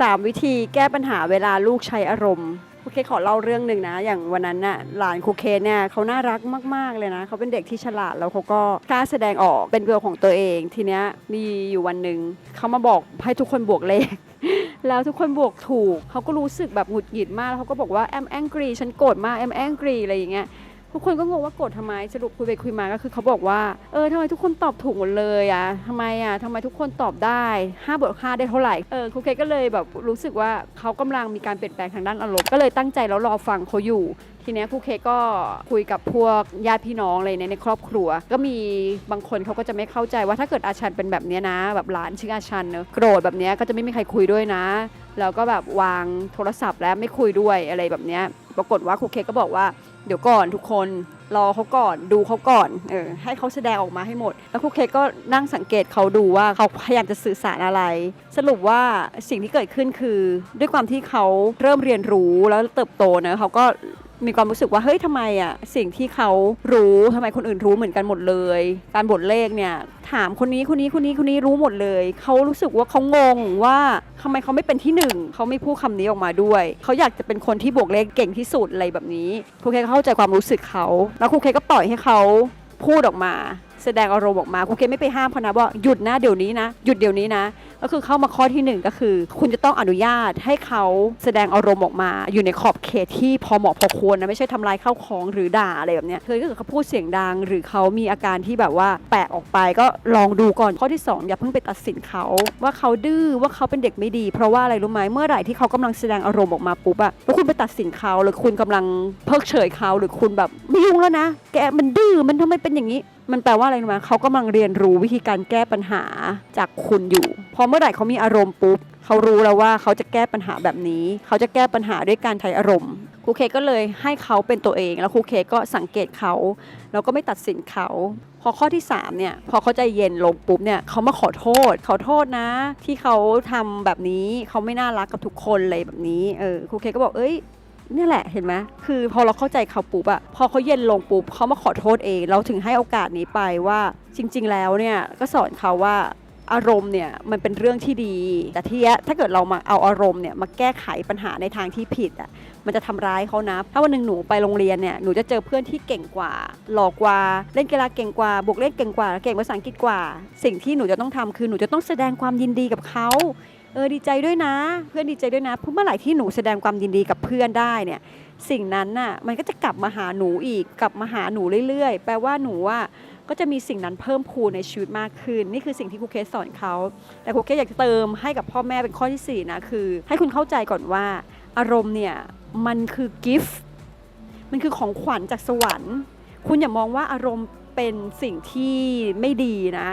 3 วิธีแก้ปัญหาเวลาลูกใช้อารมณ์ครูเคขอเล่าเรื่องหนึ่งนะ อย่างวันนั้นน่ะหลานครูเคเนี่ยเขาน่ารักมาก ๆ เลยนะ เขาเป็นเด็กที่ฉลาดแล้วเขาก็กล้าแสดงออกเป็นเบลของตัวเอง ทีเนี้ยมีอยู่วันหนึ่งเขามาบอกให้ทุกคนบวกเลข แล้วทุกคนบวกถูก เขาก็รู้สึกแบบหงุดหงิดมากแล้วเขาก็บอกว่าแอมแองกรีฉันโกรธมากแอมแองกรีอะไรอย่างเงี้ย ทุกคนก็งงว่าโกรธทำไมสรุปคุยไปคุยมาก็คือเขาบอกว่าเออทำไมทุกคนตอบถูกหมดเลยอะทำไมอะทำไมทุกคนตอบได้5บวก5ได้เท่าไหร่เออครูเคก็เลยแบบรู้สึกว่าเขากำลังมีการเปลี่ยนแปลงทางด้านอารมณ์ก็เลยตั้งใจแล้วรอฟังเขาอยู่ ทีเนี้ยครูเคก็คุยกับพวกญาติพี่น้องอะไรในในครอบครัว ก็มีบางคนเขาก็จะไม่เข้าใจว่าถ้าเกิดอาชันเป็นแบบเนี้ยนะ แบบหลานชื่ออาชันเนอะโกรธแบบเนี้ยก็จะไม่มีใครคุยด้วยนะแล้วก็แบบวางโทรศัพท์แล้วไม่คุยด้วยอะไรแบบเนี้ยปรากฏว่าครูเคก็บอกว่า เดี๋ยวก่อนทุกคนรอเขาก่อนดูเขาก่อนเออให้เขาแสดงออกมาให้หมด แล้วครูเคกก็นั่งสังเกตเขาดูว่าเขาพยายามจะสื่อสารอะไร สรุปว่าสิ่งที่เกิดขึ้นคือ ด้วยความที่เขาเริ่มเรียนรู้แล้วเติบโตเนอะเขาก็ มีความรู้สึกว่าเฮ้ยทำไมอะสิ่งที่เขารู้ทำไมคนอื่นรู้เหมือนกันหมดเลย การบทเลขเนี่ยถามคนนี้คนนี้คนนี้คนนี้รู้หมดเลย เขารู้สึกว่าเขางงว่าทำไมเขาไม่เป็นที่หนึ่งเขาไม่พูดคำนี้ออกมาด้วย เขาอยากจะเป็นคนที่บวกเลขเก่งที่สุดอะไรแบบนี้ครูเคก็เข้าใจความรู้สึกเขา แล้วครูเคก็ปล่อยให้เขาพูดออกมา แสดงอารมณ์ออกมาครูเคไม่ไปห้ามเขานะว่าหยุดนะเดี๋ยวนี้นะ หยุดเดี๋ยวนี้นะ ก็คือเข้ามาข้อที่หนึ่งก็คือ คุณจะต้องอนุญาตให้เขาแสดงอารมณ์ออกมา อยู่ในขอบเขตที่พอเหมาะพอควรนะไม่ใช่ทำลายข้าวของหรือด่าอะไรแบบเนี้ยคือถ้าเกิดเขาพูดเสียงดัง หรือเขามีอาการที่แบบว่าแปลกออกไปก็ลองดูก่อนข้อที่สองอย่าเพิ่งไปตัดสินเขาว่าเขาดื้อว่าเขาเป็นเด็กไม่ดี เพราะว่าอะไรรู้ไหมเมื่อไหร่ที่เขากำลังแสดงอารมณ์ออกมาปุ๊บอะแล้วคุณไปตัดสินเขาหรือคุณกำลังเพิกเฉยเขาหรือคุณแบบไม่ยุ่งแล้วนะ แกมันดื้อมันทำไมเป็นอย่างนี้ มันแปลว่าอะไรรู้ไหมเขากำลังเรียนรู้วิธีการแก้ปัญหาจากคุณอยู่ พอเมื่อไหร่เขามีอารมณ์ปุ๊บเขารู้แล้วว่าเขาจะแก้ปัญหาแบบนี้ เขาจะแก้ปัญหาด้วยการใช้อารมณ์ครูเคก็เลยให้เขาเป็นตัวเอง แล้วครูเคก็สังเกตเขาแล้วก็ไม่ตัดสินเขา พอข้อที่3เนี่ยพอเขาใจเย็นลงปุ๊บเนี่ยเขามาขอโทษ ขอโทษนะ ที่เขาทำแบบนี้เขาไม่น่ารักกับทุกคนเลยแบบนี้เออครูเคก็บอกเอ้ย นี่แหละเห็นไหมคือพอเราเข้าใจเขาปุ๊บอะพอเขาเย็นลงปุ๊บเขามาขอโทษเอง เราถึงให้โอกาสนี้ไปว่าจริง ๆ แล้วเนี่ยก็สอนเขาว่าอารมณ์เนี่ยมันเป็นเรื่องที่ดี แต่ที่เทียถ้าเกิดเรามาเอาอารมณ์เนี่ยมาแก้ไขปัญหาในทางที่ผิดอะมันจะทำร้ายเขานะ ถ้าวันหนึ่งหนูไปโรงเรียนเนี่ยหนูจะเจอเพื่อนที่เก่งกว่า หล่อกว่าเล่นกีฬาเก่งกว่าบวกเลขเก่งกว่าเก่งภาษาอังกฤษกว่า สิ่งที่หนูจะต้องทำคือหนูจะต้องแสดงความยินดีกับเขา เออดีใจด้วยนะ เพื่อนดีใจด้วยนะเพราะเมื่อไหร่ที่หนูแสดงความยินดีกับเพื่อนได้เนี่ย สิ่งนั้นน่ะมันก็จะกลับมาหาหนูอีกกลับมาหาหนูเรื่อยๆ แปลว่าหนูอะก็จะมีสิ่งนั้นเพิ่มพูนในชีวิตมากขึ้น นี่คือสิ่งที่ครูเคสสอนเขา แต่ครูเคสอยากจะเติมให้กับพ่อแม่เป็นข้อที่สี่นะคือ ให้คุณเข้าใจก่อนว่าอารมณ์เนี่ยมันคือกิฟต์มันคือของขวัญจากสวรรค์ คุณอย่ามองว่าอารมณ์เป็นสิ่งที่ไม่ดีนะ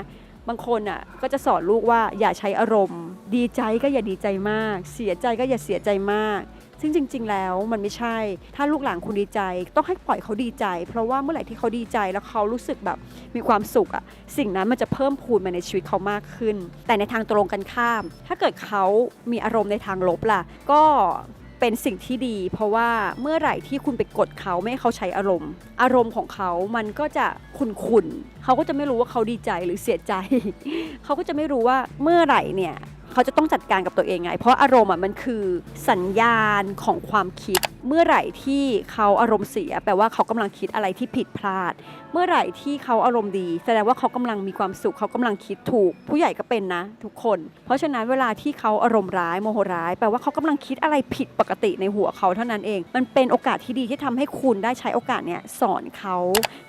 บางคนอะก็จะสอนลูกว่าอย่าใช้อารมณ์ ดีใจก็อย่าดีใจมาก เสียใจก็อย่าเสียใจมาก ซึ่งจริง ๆ แล้วมันไม่ใช่ ถ้าลูกหลานคุณดีใจ ต้องให้ปล่อยเขาดีใจ เพราะว่าเมื่อไหร่ที่เขาดีใจแล้วเขารู้สึกแบบมีความสุขอะสิ่งนั้นมันจะเพิ่มพูนมาในชีวิตเขามากขึ้น แต่ในทางตรงกันข้าม ถ้าเกิดเขามีอารมณ์ในทางลบล่ะ ก็เป็นสิ่งที่ดี เพราะว่าเมื่อไหร่ที่คุณไปกดเขาไม่ให้เขาใช้อารมณ์ อารมณ์ของเขามันก็จะขุนๆเขาก็จะไม่รู้ว่าเขาดีใจหรือเสียใจ เขาก็จะไม่รู้ว่าเมื่อไหร่เนี่ย เขาจะต้องจัดการกับตัวเองไง เพราะอารมณ์อะมันคือสัญญาณของความคิดเมื่อไหร่ที่เขาอารมณ์เสีย แปลว่าเขากำลังคิดอะไรที่ผิดพลาด เมื่อไหร่ที่เขาอารมณ์ดี แสดงว่าเขากำลังมีความสุขเขากำลังคิดถูก ผู้ใหญ่ก็เป็นนะ ทุกคน เพราะฉะนั้นเวลาที่เขาอารมณ์ร้ายโมโหร้าย แปลว่าเขากำลังคิดอะไรผิดปกติในหัวเขาเท่านั้นเอง มันเป็นโอกาสที่ดีที่ทำให้คุณได้ใช้โอกาสเนี้ยสอนเขา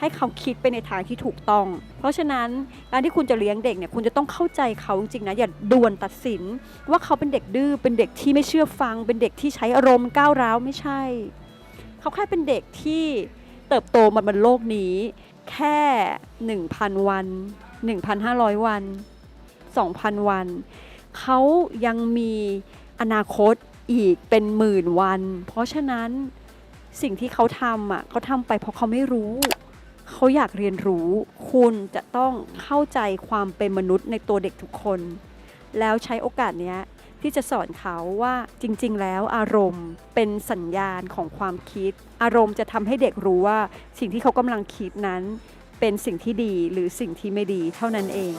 ให้เขาคิดไปในทางที่ถูกต้อง เพราะฉะนั้นการที่คุณจะเลี้ยงเด็กเนี่ยคุณจะต้องเข้าใจเขาจริงๆนะอย่าด่วนตัดสิน ว่าเขาเป็นเด็กดื้อเป็นเด็กที่ไม่เชื่อฟัง เป็นเด็กที่ใช้อารมณ์ก้าวร้าวไม่ใช่เขาแค่เป็นเด็กที่เติบโตมาบนโลกนี้ แค่ 1,000 วัน 1,500 วัน 2,000 วัน เขายังมีอนาคตอีกเป็นหมื่นวัน เพราะฉะนั้นสิ่งที่เขาทำอะเขาทำไปเพราะเขาไม่รู้ เขาอยากเรียนรู้ คุณจะต้องเข้าใจความเป็นมนุษย์ในตัวเด็กทุกคน แล้วใช้โอกาสเนี้ย ที่จะสอนเขาว่าจริง ๆ แล้วอารมณ์เป็นสัญญาณของความคิด อารมณ์จะทำให้เด็กรู้ว่าสิ่งที่เขากำลังคิดนั้น เป็นสิ่งที่ดีหรือสิ่งที่ไม่ดีเท่านั้นเอง